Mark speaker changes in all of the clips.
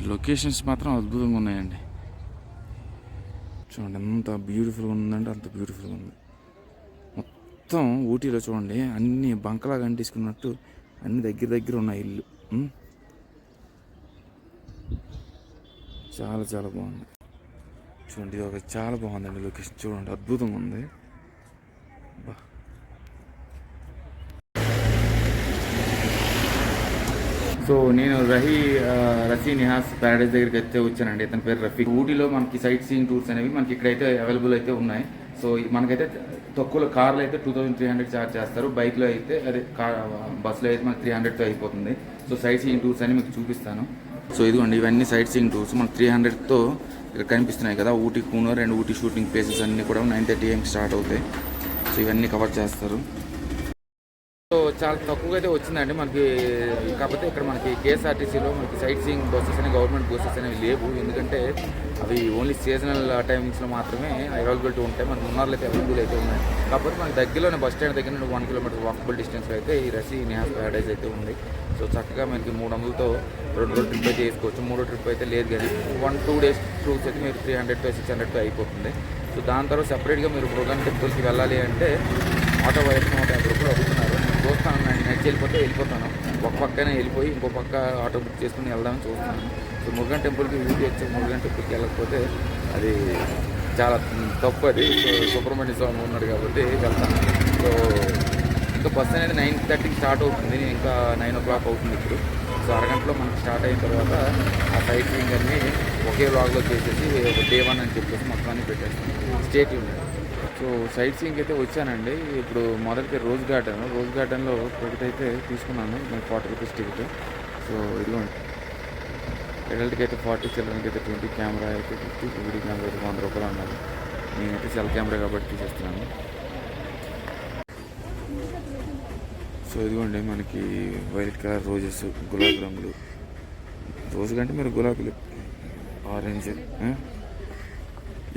Speaker 1: ఈ లొకేషన్స్ మాత్రం అద్భుతంగా ఉన్నాయండి. చూడండి ఎంత బ్యూటిఫుల్గా ఉందంటే అంత బ్యూటిఫుల్గా ఉంది. మొత్తం ఊటీలో చూడండి అన్ని బంకలాగా అంటించుకున్నట్టు అన్ని దగ్గర దగ్గర ఉన్నాయి ఇల్లు. చాలా చాలా బాగుంది. చూడండి ఇది ఒక చాలా బాగుందండి లొకేషన్. చూడండి అద్భుతంగా ఉంది. సో నేను రహీ రసీ నిహాస్ ప్యారడైజ్ దగ్గరికి అయితే వచ్చానండి. ఇతని పేరు రఫీ. ఊటీలో మనకి సైట్ సీయింగ్ టూర్స్ అనేవి మనకి ఇక్కడైతే అవైలబుల్ అయితే ఉన్నాయి. సో మనకైతే తక్కువ కార్లో అయితే two thousand three hundred charge చేస్తారు. బైక్లో అయితే అదే కార్ బస్సులో అయితే మనకి త్రీ హండ్రెడ్తో అయిపోతుంది. సో సైట్ సీయింగ్ టూర్స్ అని మీకు చూపిస్తాను. సో ఇదిగోండి ఇవన్నీ సైట్ సీయింగ్ టూర్స్. మనకి త్రీ హండ్రెడ్తో ఇక్కడ కనిపిస్తున్నాయి కదా Ooty Coonoor and Ooty shooting places అన్నీ కూడా నైన్ థర్టీ ఏఎంకి స్టార్ట్ అవుతాయి. సో ఇవన్నీ కవర్ చేస్తారు. చాలా తక్కువగా అయితే వచ్చిందండి. మనకి కాకపోతే ఇక్కడ మనకి కేఎస్ఆర్టీసీలో మనకి సైట్ సీయింగ్ బస్సెస్ అనేవి గవర్నమెంట్ బస్సెస్ అనేవి లేవు. ఎందుకంటే అవి ఓన్లీ సీజనల్ టైమింగ్స్లో మాత్రమే అవైలబిలిటీ ఉంటాయి మనకి మున్నార్లో అయితే అవైలబుల్ అయితే ఉన్నాయి. కాకపోతే మనకి దగ్గరలోనే బస్ స్టాండ్ దగ్గర నుండి వన్ కిలోమీటర్ వాకబుల్ డిస్టెన్స్లో అయితే ఈ రసీ నేహాస్ ప్యారడైజ్ అయితే ఉంది. సో చక్కగా మనకి మూడు వందలతో రెండు రోజు ట్రిప్ అయితే వేసుకోవచ్చు మూడో ట్రిప్ అయితే లేదు కానీ వన్ టూ డేస్ ట్రూప్స్ అయితే మీరు త్రీ హండ్రెడ్తో సిక్స్ హండ్రెడ్తో అయిపోతుంది. సో దాని తర్వాత సెపరేట్గా మీరు ప్రోగ్రామ్ టెంపుల్కి వెళ్ళాలి అంటే ఆటో వైఫ్ నూట యాభై రూపాయలు అడుగుతున్నారు నేను చూస్తాను నేను నడిచి వెళ్ళిపోతే వెళ్ళిపోతాను. ఒక పక్కనే వెళ్ళిపోయి ఇంకో పక్క ఆటో బుక్ చేసుకుని వెళ్దామని చూస్తాను సో మురుగన్ టెంపుల్కి వీడియో వచ్చి మురుగన్ టెంపుల్కి వెళ్ళకపోతే అది చాలా తప్పు అది సో సుబ్రహ్మణ్య స్వామి ఉన్నాడు కాబట్టి వెళ్తాను. సో ఇంకా బస్ అనేది నైన్ థర్టీకి స్టార్ట్ అవుతుంది. ఇంకా నైన్ ఓ క్లాక్ అవుతుంది ఇప్పుడు. సో అరగంటలో మనకి స్టార్ట్ అయిన తర్వాత ఆ సైట్ సీయింగ్ అన్ని ఒకే లాగ్లో చేసేసి డే వన్ అని చెప్పేసి మొత్తం అన్ని పెట్టేస్తాం స్టేట్ ఉండేది సో సైట్ సీయింగ్ అయితే వచ్చానండి. ఇప్పుడు మొదటికి రోజ్ గార్డెన్. రోజ్ గార్డెన్లో టికెట్ అయితే తీసుకున్నాను. నేను ఫార్టీ రూపీస్ టికెట్. సో ఇదిగోండి. అడల్ట్కి అయితే ఫార్టీ చిల్డ్రన్కి అయితే ట్వంటీ కెమెరా అయితే ఫిఫ్టీ వీడియో కెమెరా అయితే వంద రూపాయలు అన్నారు. నేనైతే సెల్ కెమెరా కాబట్టి తీసేస్తున్నాను. సో ఇదిగోండి మనకి వైలెట్ కలర్ రోజెస్ గులాబీ రంగులు. రోజు కంటే మీరు గులాబీలు. ఆరెంజ్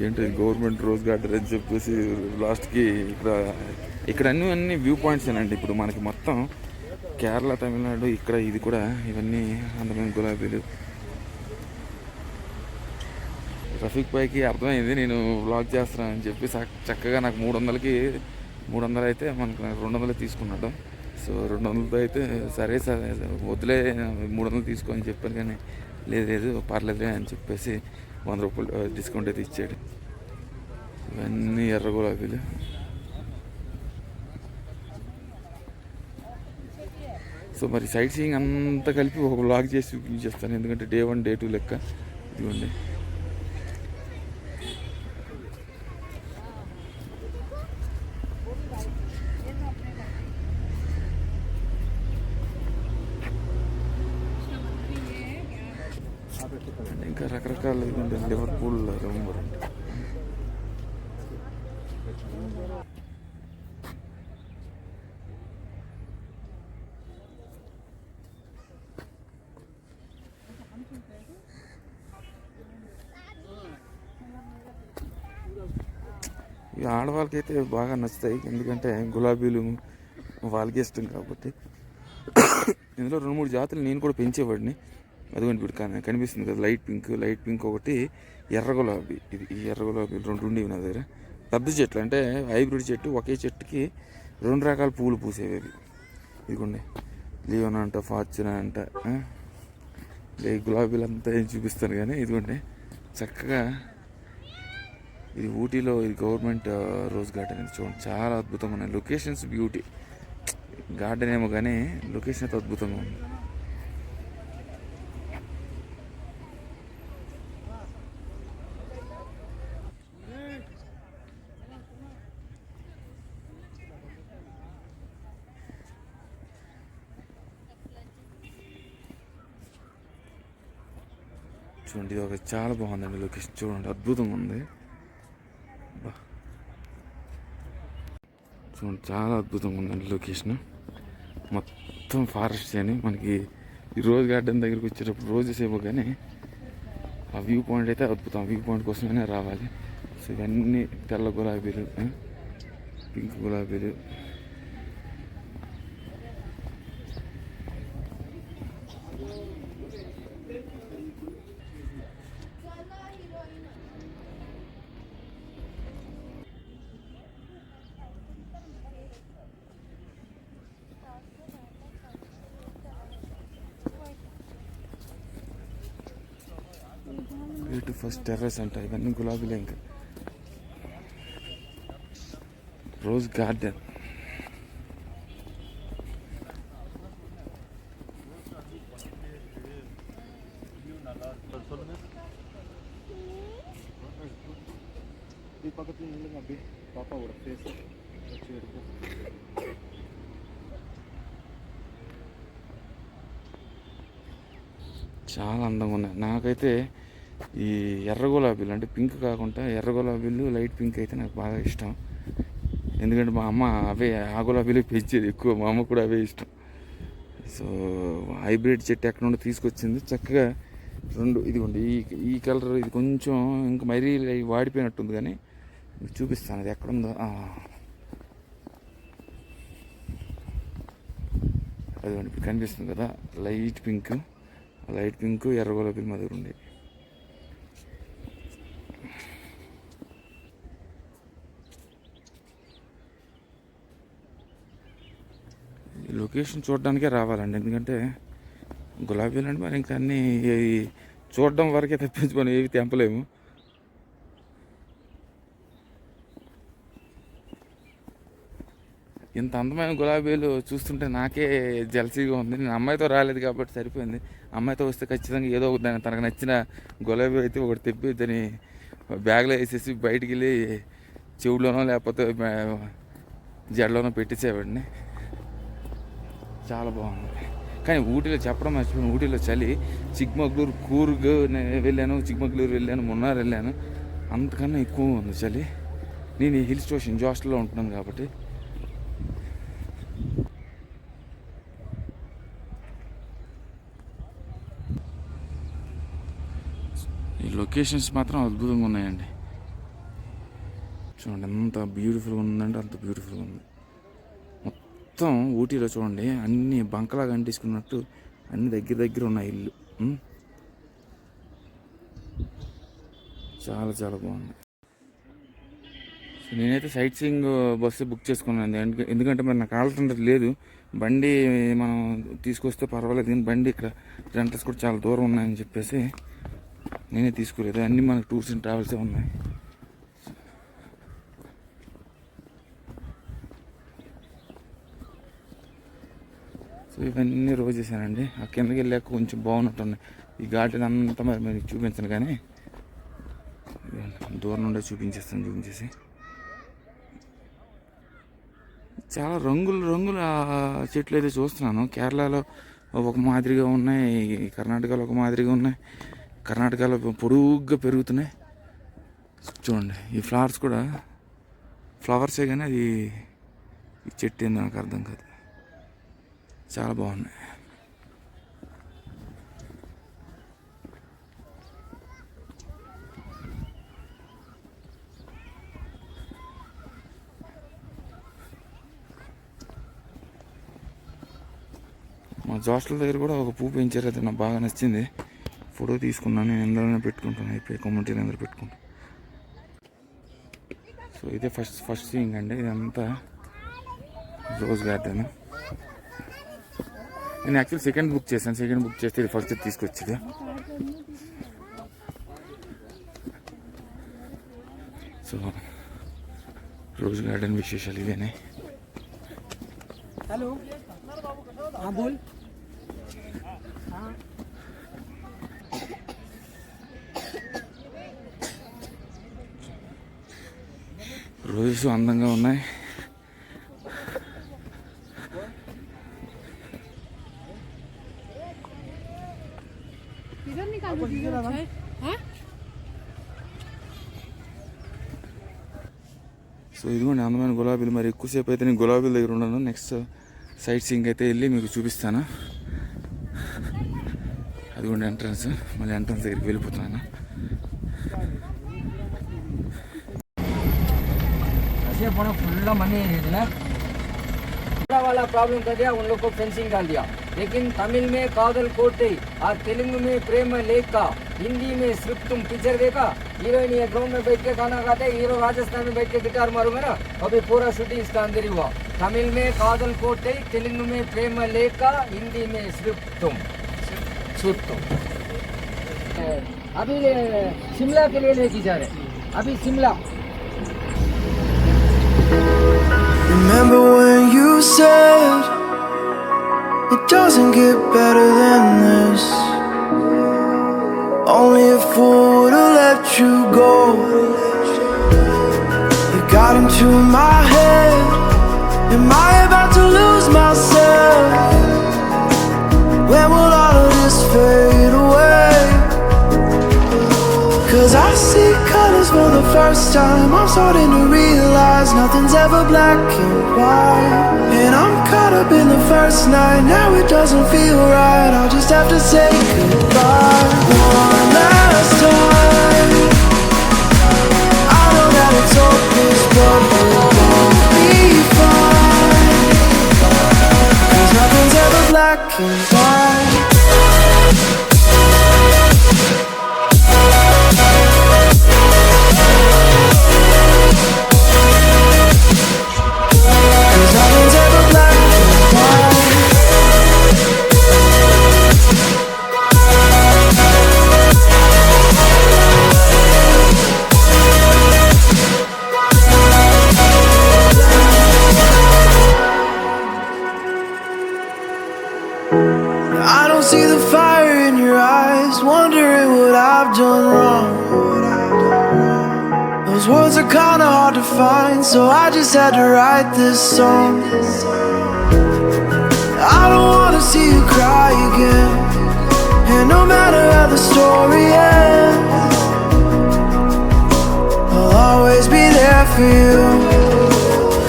Speaker 1: ఏంటి గవర్నమెంట్ రోజ్ గార్డెన్ అని చెప్పేసి లాస్ట్కి ఇక్కడ ఇక్కడ అన్ని అన్ని వ్యూ పాయింట్స్ అండి ఇప్పుడు మనకి మొత్తం కేరళ తమిళనాడు ఇక్కడ ఇది కూడా ఇవన్నీ అందమైన గులాబీలు. ట్రఫిక్ పైకి అర్థమైంది నేను వ్లాగ్ చేస్తున్నానని చెప్పి చక్కగా నాకు మూడు వందలకి మూడు వందలు అయితే మనకు రెండు వందలు తీసుకున్నాడు. సో రెండు వందలతో అయితే సరే సరే వద్దులే మూడు వందలు తీసుకో అని చెప్పాను కానీ లేదు లేదు పర్లేదులే అని చెప్పేసి వంద రూపాయలు డిస్కౌంట్ అయితే ఇచ్చాడు. ఇవన్నీ ఎర్ర గులాబీలు. సో మరి సైట్ సీయింగ్ అంతా కలిపి ఒక బ్లాగ్ చేసి చూపించేస్తాను ఎందుకంటే డే వన్ డే టూ లెక్క. ఇదిగోండి అంటే ఇంకా రకరకాల ఇదిగోండి లివర్పూల్ రూమర్ నాకైతే అయితే బాగా నచ్చుతాయి. ఎందుకంటే గులాబీలు వాళ్ళకి ఇష్టం కాబట్టి. ఇందులో రెండు మూడు జాతులు నేను కూడా పెంచేవాడిని. అదిగోండి ఇప్పుడు కనిపిస్తుంది కదా లైట్ పింక్ లైట్ పింక్ ఒకటి ఎర్ర గులాబీ. ఇది ఈ ఎర్ర గులాబీ రెండు ఉండేవి నా దగ్గర. పెద్ద చెట్లు అంటే హైబ్రిడ్ చెట్టు ఒకే చెట్టుకి రెండు రకాల పూలు పూసేవి అవి. ఇదిగోండి. లియోనా అంట ఫార్చున్ అంట గులాబీలు అంతా ఏం చూపిస్తాను కానీ ఇదిగోండి. చక్కగా ఇది ఊటీలో ఇది గవర్నమెంట్ రోజ్ గార్డెన్ ఇది చూడండి. చాలా అద్భుతంగా ఉన్నాయి. లొకేషన్స్ బ్యూటీ గార్డెన్ ఏమో కానీ లొకేషన్ అయితే అద్భుతంగా ఉంది. చూడండి ఇది ఒక చాలా బాగుందండి లొకేషన్ చూడండి అద్భుతంగా ఉంది. చూడండి చాలా అద్భుతంగా ఉందండి లొకేషన్. మొత్తం ఫారెస్ట్ అని మనకి ఈ రోజ్ గార్డెన్ దగ్గరికి వచ్చేటప్పుడు రోజెస్ ఏమో కానీ ఆ వ్యూ పాయింట్ అయితే అద్భుతం. ఆ వ్యూ పాయింట్ కోసమైనా రావాలి. సో ఇవన్నీ తెల్ల గులాబీలు పింక్ గులాబీలు వరల్డ్ ఫస్ట్ టెర్రస్ అంట ఇవన్నీ గులాబీలే ఇంకా. రోజ్ గార్డెన్
Speaker 2: ఈ పక్కన నిల్లుங்க అబ్బి పాప కూడా ఫేస్ వచ్చి ఎడుపు
Speaker 1: చాలా అందంగా ఉన్నాయి నాకైతే ఈ ఎర్ర గులాబీలు అంటే పింక్ కాకుండా ఎర్ర గులాబీలు లైట్ పింక్ అయితే నాకు బాగా ఇష్టం. ఎందుకంటే మా అమ్మ అవే ఆ గులాబీలో పెంచేది ఎక్కువ. మా అమ్మ కూడా అవే ఇష్టం. సో హైబ్రిడ్ చెట్టు ఎక్కడ నుండి తీసుకొచ్చింది. చక్కగా రెండు ఇదిగోండి ఈ ఈ కలర్ ఇది కొంచెం ఇంకా మరీ వాడిపోయినట్టుంది కానీ చూపిస్తాను. అది ఎక్కడుందో అదిగోండి ఇప్పుడు కనిపిస్తుంది కదా లైట్ పింక్. లైట్ పింక్ ఎర్ర గులాబీలు మా దగ్గర ఉండేవి ఈ లొకేషన్ చూడడానికే రావాలండి. ఎందుకంటే గులాబీలు అంటే మరి ఇంకా అన్నీ చూడడం వరకే తప్పించి మనం ఏవి తెంపలేము. ఇంత అందమైన గులాబీలు చూస్తుంటే నాకే జలసీగా ఉంది. నేను అమ్మాయితో రాలేదు కాబట్టి సరిపోయింది. అమ్మాయితో వస్తే ఖచ్చితంగా ఏదో ఒకటి దాని తనకు నచ్చిన గులాబీ అయితే ఒకటి తెప్పి దాన్ని బ్యాగ్లో వేసేసి బయటికి వెళ్ళి చెవులోనో లేకపోతే జడలోనో పెట్టేసేవాడిని. చాలా బాగుంది. కానీ ఊటీలో చెప్పడం మర్చిపోయాను. ఊటీలో చలి చిక్మగ్లూరు కూర్గ్ వెళ్ళాను చిక్మగళూరు వెళ్ళాను మున్నార్ వెళ్ళాను. అంతకన్నా ఎక్కువ ఉంది చలి. నేను ఈ హిల్ స్టేషన్ జోస్టల్లో ఉంటున్నాను కాబట్టి. ఈ లొకేషన్స్ మాత్రం అద్భుతంగా ఉన్నాయండి. చూడండి ఎంత బ్యూటిఫుల్గా ఉందంటే అంత బ్యూటిఫుల్గా ఉంది. మొత్తం ఊటీలో చూడండి అన్ని బంకలాగా అంటించుకున్నట్టు అన్ని దగ్గర దగ్గర ఉన్నాయి ఇల్లు. చాలా చాలా బాగుంది. సో నేనైతే సైట్ సీయింగ్ బస్సు బుక్ చేసుకున్నాను. ఎందుకంటే మరి నాకు ఆల్టర్నేట్ లేదు. బండి మనం తీసుకొస్తే పర్వాలేదు కానీ బండి ఇక్కడ రెంటర్స్ కూడా చాలా దూరం ఉన్నాయని చెప్పేసి నేనే తీసుకోలేదు. అన్నీ మనకు టూర్స్ అండ్ ట్రావెల్సే ఉన్నాయి. సో ఇవన్నీ రోజు చేశానండి. ఆ కిందకి వెళ్ళాక కొంచెం బాగున్నట్టున్నాయి. ఈ గార్డెన్ అంతా మరి మీకు చూపించను కానీ దూరం నుండే చూపించేస్తాను చూపించేసి. చాలా రంగులు రంగుల చెట్లు అయితే చూస్తున్నాను. కేరళలో ఒక మాదిరిగా ఉన్నాయి కర్ణాటకలో ఒక మాదిరిగా ఉన్నాయి కర్ణాటకలో పొడుగ్గా పెరుగుతున్నాయి. చూడండి ఈ ఫ్లవర్స్ కూడా ఫ్లవర్సే కానీ అది ఈ చెట్టు ఏందో నాకు అర్థం కాదు. చాలా బాగున్నాయి. మా జాస్టల్ దగ్గర కూడా ఒక పువ్వు పెంచారు అయితే నాకు బాగా నచ్చింది. ఫోటో తీసుకున్నాను. నేను ఎందులోనే పెట్టుకుంటాను. అయిపోయి కమ్యూనిటీ అందరూ పెట్టుకుంటాను. సో ఇదే ఫస్ట్ ఫస్ట్ థింగ్ అండి. ఇదంతా రోజ్ గార్డెన్. నేను యాక్చువల్ సెకండ్ బుక్ చేశాను. సెకండ్ బుక్ చేస్తే ఇది ఫస్ట్ తీసుకొచ్చింది. సో రోజ్ గార్డెన్ విశేషాలు ఇవేనే.
Speaker 3: హలో
Speaker 1: బోల్. అందంగా ఉన్నాయి. గులాబీలు మరి ఎక్కువసేపు అయితే నేను గులాబీల దగ్గర ఉన్నాను నెక్స్ట్ సైట్ సీయింగ్ అయితే వెళ్ళి మీకు చూపిస్తాను అదిగోండి ఎంట్రన్స్ మళ్ళీ ఎంట్రన్స్ దగ్గరికి వెళ్ళిపోతున్నాను
Speaker 3: ऐसे बड़ा खुला मनी है ना खुला वाला प्रॉब्लम कर दिया उन लोग को फेंसिंग डाल दिया लेकिन तमिल में कादल कोटे और तेलुगु में प्रेम लेका हिंदी में सिर्फ़ तुम पिक्चर देखा। हीरोइन ये ग्राउंड में बैठ के खाना खाते हीरो राजस्थान में बैठ के गिटार मारूँगा ना, अभी पूरा शूटिंग इसका अंदर ही हुआ। तमिल में कादल कोटे, तेलुगु में प्रेम लेखा, हिंदी में सिर्फ़ तुम सिर्फ़ तुम अभी शिमला के लिए लेके जा रहे अभी Shimla.
Speaker 4: Remember when you said it doesn't get better than this? Only a fool have let you go. You got into my head. Am I about to lose myself? First time. I'm starting to realize nothing's ever black and white. And I'm caught up in the first night. Now it doesn't feel right. I'll just have to say goodbye one last time. I know that it's hopeless, but we'll be fine. Cause nothing's ever black and white. Had to write this song. I don't wanna see you cry again, and no matter how the story ends, I'll always be there for you.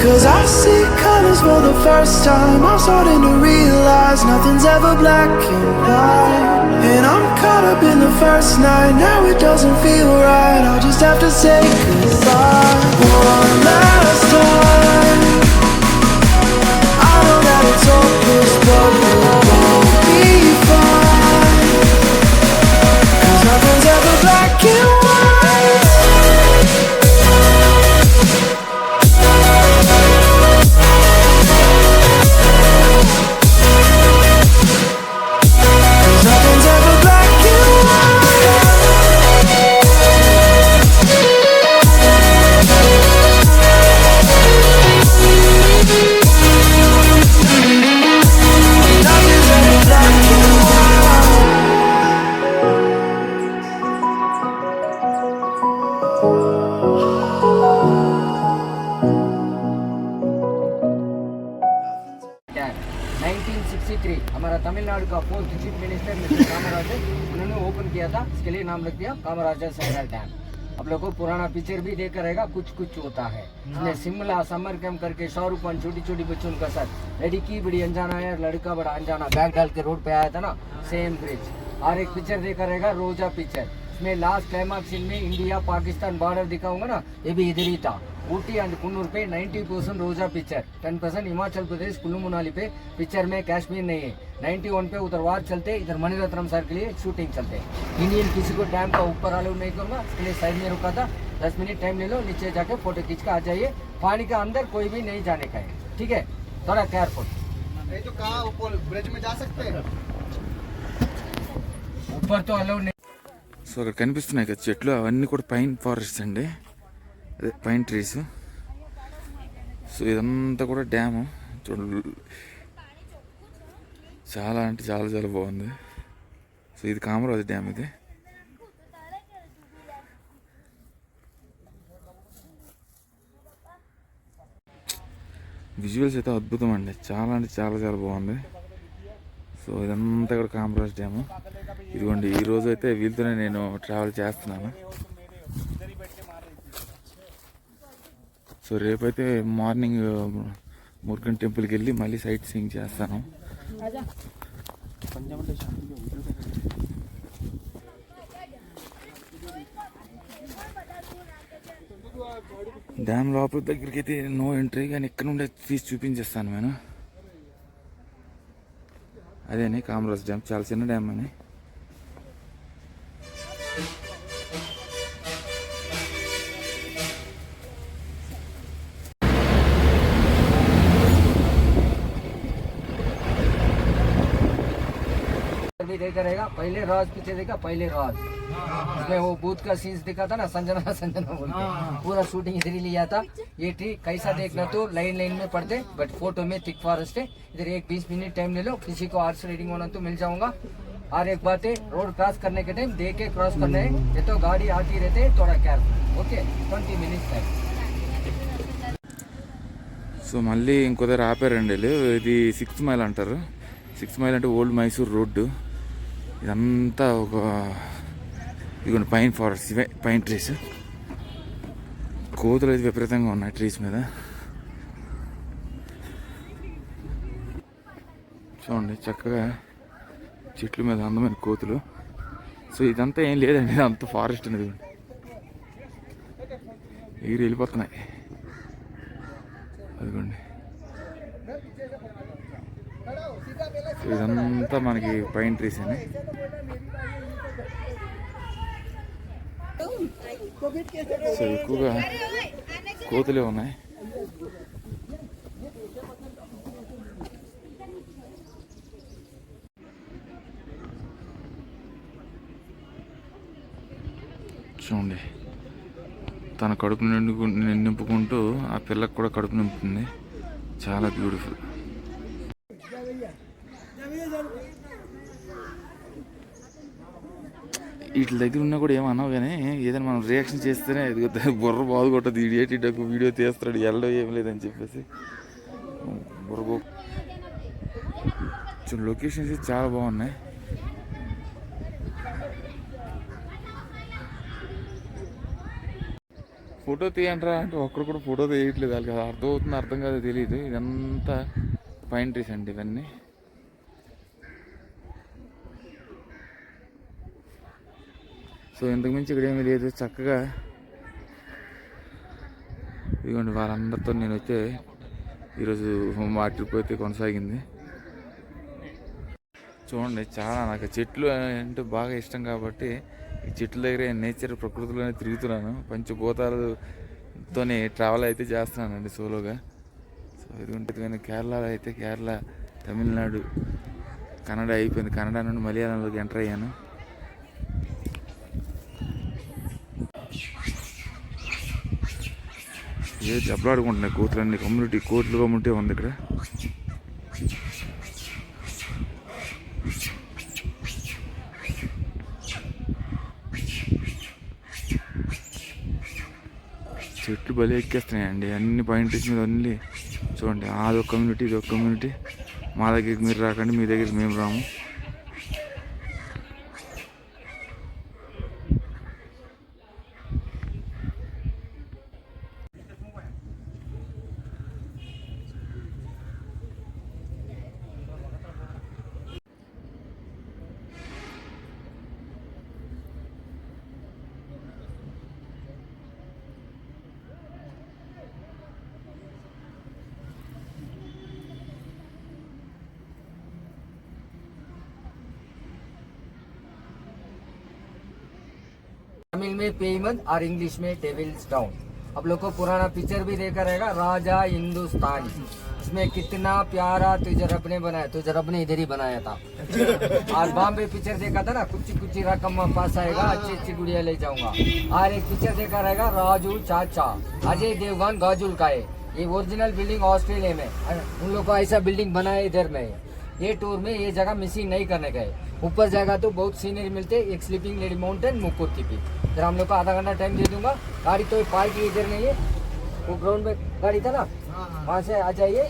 Speaker 4: Cause I see colors for the first time. I'm starting to realize nothing's ever black and white. And I'm in the first night. Now it doesn't feel right. I'll just have to say goodbye one last time.
Speaker 3: Tamil Nadu का fourth chief minister mister Kamarajar उन्होंने open किया था इसके लिए नाम रख दिया कामराजर सागर dam आप लोग को पुराना पिक्चर भी देख रहेगा कुछ कुछ होता है। इसमें शिमला समर कैंप करके शाहरुख खान छोटी छोटी बच्चों का साथ लड़की बड़ी अनजाना है लड़का बड़ा अनजाना बैग डाल के रोड पे आया था ना सेम ब्रिज और एक पिक्चर देखा रहेगा रोजा पिक्चर इसमें लास्ट क्लाइमाक्स में इंडिया पाकिस्तान बॉर्डर दिखाऊँगा ना ये भी इधर ही था। ऊटी एंड कुन्नूर पे 90 percent Roja picture 10 percent Himachal Pradesh Kullu Manali पे पिक्चर में कश्मीर नहीं है 91 पे उधर वार चलते इधर मणिरत्नम सर के लिए शूटिंग चलते इंडियन किसी को डैम का ऊपर अलाउ नहीं करूंगा इसके लिए साइड में रुका था दस मिनट टाइम ले लो नीचे जाके फोटो खींच के आ जाइए पानी के अंदर कोई भी नहीं जाने का है ठीक है थोड़ा केयरफुल
Speaker 2: ये तो कहाँ ऊपर ब्रिज में जा सकते हैं
Speaker 3: ऊपर तो अलाउ नहीं
Speaker 1: సో అక్కడ కనిపిస్తున్నాయి కదా చెట్లు అవన్నీ కూడా పైన్ ఫారెస్ట్ అండి అదే పైన్ ట్రీస్ సో ఇదంతా కూడా డ్యాము. చూడ చాలా అంటే చాలా చాలా బాగుంది. సో ఇది కామరాజు డ్యామ్ ఇది. విజువల్స్ అయితే అద్భుతం అండి. చాలా అంటే చాలా చాలా బాగుంది. సో ఇదంతా కూడా కామరాజ్ డ్యాము. ఇదిగోండి ఈ రోజు అయితే వీళ్ళతోనే నేను ట్రావెల్ చేస్తున్నాను. సో రేపైతే మార్నింగ్ మురుగన్ టెంపుల్కి వెళ్ళి మళ్ళీ సైట్ సీయింగ్ చేస్తాను. డ్యామ్ లోపల దగ్గరికి అయితే నో ఎంట్రీ కానీ ఇక్కడ నుండి తీసి చూపించేస్తాను నేను. అదేనే కామరాజ్ డ్యామ్ చాలా చిన్న డ్యామ్ అని.
Speaker 3: पहले राज पीछे देखा पहले राज इसमें वो बूथ का सीन्स दिखा था ना संजना संजना बोल के पूरा शूटिंग इधर ही लिया था ये ट्री कैसा देखना तो लाइन लाइन में पड़ते बट फोटो में थिक फॉरेस्ट है इधर एक बीस मिनट टाइम ले लो किसी को आर्ट्स रीडिंग होना तो मिल जाऊंगा और एक बात है रोड क्रॉस करने के टाइम देख के क्रॉस करना है ये तो गाड़ी आती रहते है थोड़ा careful okay twenty minutes time
Speaker 1: so మళ్ళీ ఇంకో దగ్గర ఆపారండి వీళ్ళు ఇది సిక్స్త్ మైల్ అంటారు సిక్స్త్ మైల్ అంటే ఓల్డ్ మైసూర్ రోడ్డు ఇదంతా ఒక ఇదిగోండి పైన్ ఫారెస్ట్ ఇవే పైన్ ట్రీస్ కోతులు అయితే విపరీతంగా ఉన్నాయి ట్రీస్ మీద. చూడండి చక్కగా చెట్ల మీద అందమైన కోతులు. సో ఇదంతా ఏం లేదండి అంత ఫారెస్ట్ అనేది ఎగిరి వెళ్ళిపోతున్నాయి. అదిగోండి. ఇదంతా మనకి పైన్ ట్రీస్ అని సో ఎక్కువగా కోతులే ఉన్నాయి. చూడండి తన కడుపు నిండు నింపుకుంటూ ఆ పిల్లకు కూడా కడుపు నింపుతుంది. చాలా బ్యూటిఫుల్. వీటి దగ్గర ఉన్నా కూడా ఏమన్నావు కానీ ఏదైనా మనం రియాక్షన్ చేస్తేనే ఎదుగుతా బుర్ర బాగు కొట్టదు ఇడియేటి వీడియో తీస్తాడు ఎల్లో ఏం లేదని చెప్పేసి. బుర్ర బో లొకేషన్స్ చాలా బాగున్నాయి. ఫోటో తీయండిరా అంటే ఒక్కరు కూడా ఫోటో తీయట్లేదు వాళ్ళకి. అర్థం అర్థమవుతుందో అర్థం కాదో తెలియదు ఇదంతా పైన్ ట్రీస్ అండి ఇవన్నీ. సో ఇంతకుమించి ఇక్కడ ఏమీ లేదు. చక్కగా ఇదిగోండి వాళ్ళందరితో నేను వచ్చే ఈరోజు మా ట్రిప్ అయితే కొనసాగింది. చూడండి చాలా నాకు చెట్లు అంటే బాగా ఇష్టం కాబట్టి ఈ చెట్ల దగ్గర నేచర్ ప్రకృతిలోనే తిరుగుతున్నాను. పంచభూతాలతోనే ట్రావెల్ అయితే చేస్తున్నానండి సోలోగా సో ఇదిగోంటే కానీ కేరళలో అయితే కేరళ తమిళనాడు కన్నడ అయిపోయింది. కన్నడ నుండి మలయాళంలోకి ఎంటర్ అయ్యాను. ఏ చెప్పలాడుకుంటున్నాయి కోతులన్నీ? కమ్యూనిటీ కోట్లు కమ్యూనిటీ ఉంది ఇక్కడ. చెట్లు బలి ఎక్కేస్తున్నాయండి. అన్ని పాయింట్స్ మీద అన్ని. చూడండి అదొక కమ్యూనిటీ ఇదొక కమ్యూనిటీ మా దగ్గరికి మీరు రాకండి మీ దగ్గరికి మేము రాము.
Speaker 3: तमिल में पेमंत और इंग्लिश में डेविल्स डाउन आप लोग को पुराना पिक्चर भी देखा रहेगा, राजा हिंदुस्तान। इसमें कितना प्यारा तुझे रब ने बनाया, तुझे रब ने इधर ही बनाया था। और बॉम्बे पिक्चर देखा था ना कुछ कुछ रकम पास आएगा, अच्छी अच्छी गुड़िया ले जाऊँगा। और एक पिक्चर देखा रहेगा, राजू चाचा, अजय देवगन, गाजुल का है ये ओरिजिनल बिल्डिंग ऑस्ट्रेलिया में। उन लोग को ऐसा बिल्डिंग बनाया इधर में ये टूर में ये जगह मिसिंग नहीं करने गए। ऊपर जाएगा तो बहुत सीनरी मिलते, एक स्लीपिंग लेडी माउंटेन मुकुर की भी इधर हम लोग को आधा घंटा टाइम दे दूंगा गाड़ी तो पार्क इधर नहीं है वो ग्राउंड में गाड़ी था ना वहाँ से आ जाइए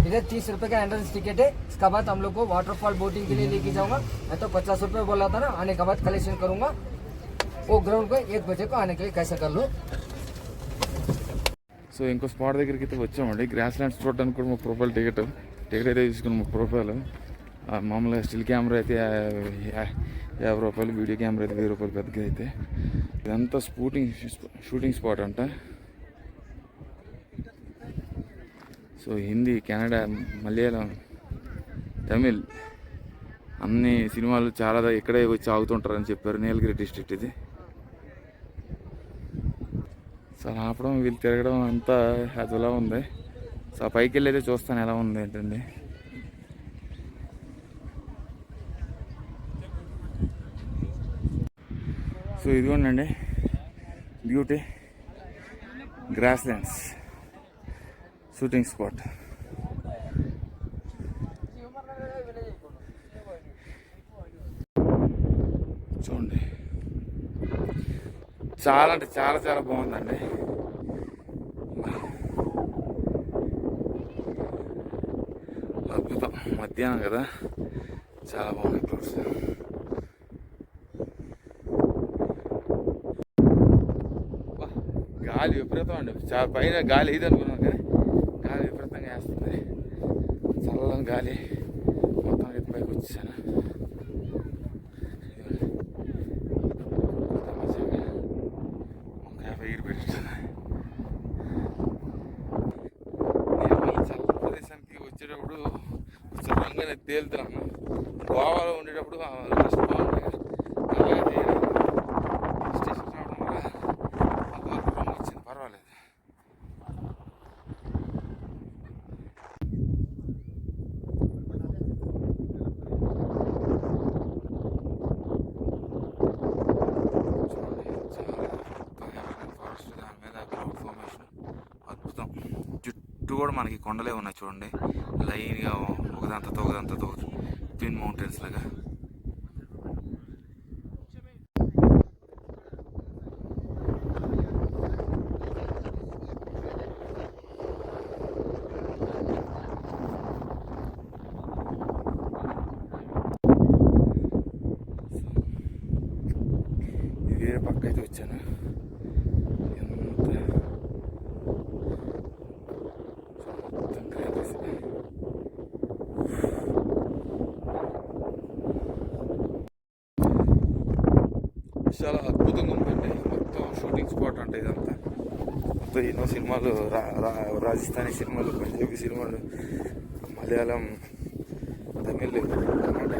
Speaker 3: इधर तीस रुपए का एंट्रेंस टिकट है इसके बाद हम लोग को वाटरफॉल बोटिंग के लिए लेके जाऊंगा मैं तो पचास रुपए बोला था ना आने के बाद कलेक्शन करूंगा वो ग्राउंड पे एक बजे को आने के लिए कैसे कर लो
Speaker 1: సో ఇంకో స్పాట్ దగ్గరికి అయితే వచ్చామండి గ్రాస్ ల్యాండ్స్ చూడడానికి కూడా మా ప్రొఫైల్ టికెట్ టికెట్ అయితే తీసుకున్నాం మా ప్రొఫైల్ ఆ మామూలుగా స్టిల్ కెమెరా అయితే యా- యా- యాభై రూపాయలు వీడియో కెమెరా అయితే వెయ్యి రూపాయలు పెద్దగా అయితే. ఇదంతా స్పూటింగ్ షూటింగ్ స్పాట్ అంట. సో హిందీ కెనడా మలయాళం తమిళ్ అన్ని సినిమాలు చాలా ఇక్కడే వచ్చి ఆగుతుంటారని చెప్పారు నీలగిరి డిస్ట్రిక్ట్ ఇది. సో అలా ఆపడం వీళ్ళు తిరగడం అంతా అదిలా ఉంది. సో పైకి వెళ్ళి అయితే చూస్తాను ఎలా ఉంది ఏంటండి. సో ఇదిగోండి beauty grass lands shooting spot చూడండి చాలా అంటే చాలా చాలా బాగుందండి. అద్భుతం మధ్యాహ్నం కదా చాలా బాగున్నాయి క్లౌడ్స్ గాలి విపరీతం అండి. చాలా పైన గాలి ఇది అనుకున్నాను కానీ గాలి విపరీతంగా వేస్తుంది. చల్లని గాలి మొత్తం ఎత్తు పైకి వచ్చేసాను తమాషాగా ఒక యాభై ఎగిరి పెట్టాను నేను ఈ చల్ల ప్రదేశానికి వచ్చేటప్పుడు చల్లంగానే తేలుతున్నాను గోవాలో ఉండేటప్పుడు ఆ రెస్ట్ బాగుంటుంది కదా, అలాగే తేలి స్టేషన్ రావడం వల్ల అంతవరకు రూమ్ వచ్చింది పర్వాలేదు చూడండి చాలా కొత్తగా ఫారెస్ట్ దాని మీద క్లౌడ్ ఫార్మేషన్ అద్భుతం చుట్టూ కూడా మనకి కొండలే ఉన్నాయి చూడండి. లైన్గా ఒకదంతతో ఒకదంతతో ట్విన్ మౌంటైన్స్ లాగా ఇది వేరే పక్క అయితే వచ్చాను ఎంత మొత్తం గ్రీనరీస్. చాలా అద్భుతంగా ఉందండి మొత్తం షూటింగ్ స్పాట్ అంటే ఇదంతా. మొత్తం ఎన్నో సినిమాలు రా రా రాజస్థానీ సినిమాలు పంజాబీ సినిమాలు మలయాళం తమిళ్ కన్నడ.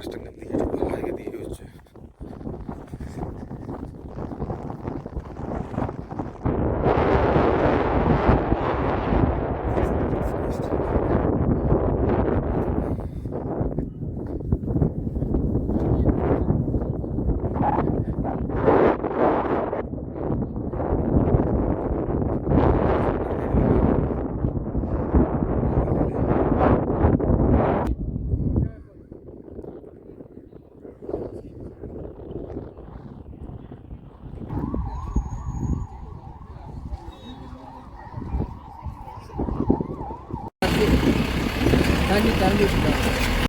Speaker 1: നഷ്ടങ്ങൾ തീരെ ഭാഗിക തീരെ വെച്ചു
Speaker 3: Kita 了